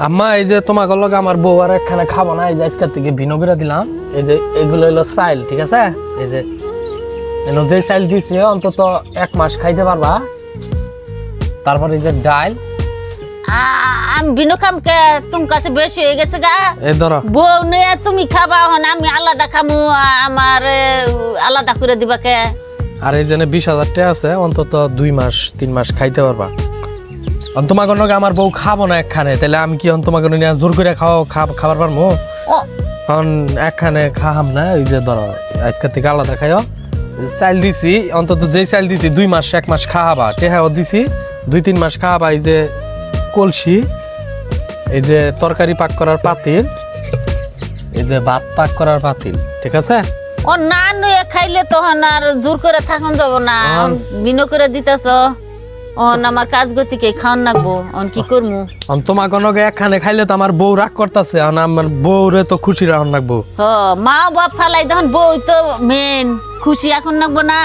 আম্মা এই যে তোমাকে লগে আমার বউ আর একখানে খাব না এই যে আজকের থেকে ভিনো করে দিলাম। এই যে এগুলো হলো চাইল ঠিক আছে? এই যে এনো যে চাইল দিছি অন্তত এক মাস খাইতে পারবা। তারপর এই যে ডাল আমি বিনু কামকে তুমি কাছে বেশি হয়ে গেছে গা। এই ধরো। বউ নিয়ে তুমি খাবা হন আমি আলাদা খামু আমার আলাদা করে দিবাকে আর এই যে বিশ হাজার টাকা আছে অন্তত দুই মাস তিন মাস খাইতে পারবা। তোমাকে আমার বউ খাব না একখানে তাহলে আমি কি তোমাকে নিয়ে জোর করে খাওয়া খাবার পারব এখন একখানে খাহাম না ওই যে ধরো আজকের থেকে আলাদা খাইও। চাইল দিছি অন্তত যেই চাইল দিছি দুই মাস এক মাস খাওয়াবা টেহাও দিছি দুই তিন মাস খাওয়াবা এই যে কলসি এই যে তরকারি পাক করার পাতিল এই যে ভাত পাক করার পাতিল ঠিক আছে? ও না নুয়ে খাইলে তখন আর জোর করে থাকুন যাব না বিনু করে দিতেছ। অন আমার কাজ গতিকে খাওয়ান নাগবো অন কি করমু? অন তোমা নগে একখানে খাইলে তো আমার বউ রাগ করতেছে আমার বউরে তো খুশি রাখুন নাগবো হ মা বাপ ফালাই তখন বউ তো মেন খুশি এখন নাকবো না।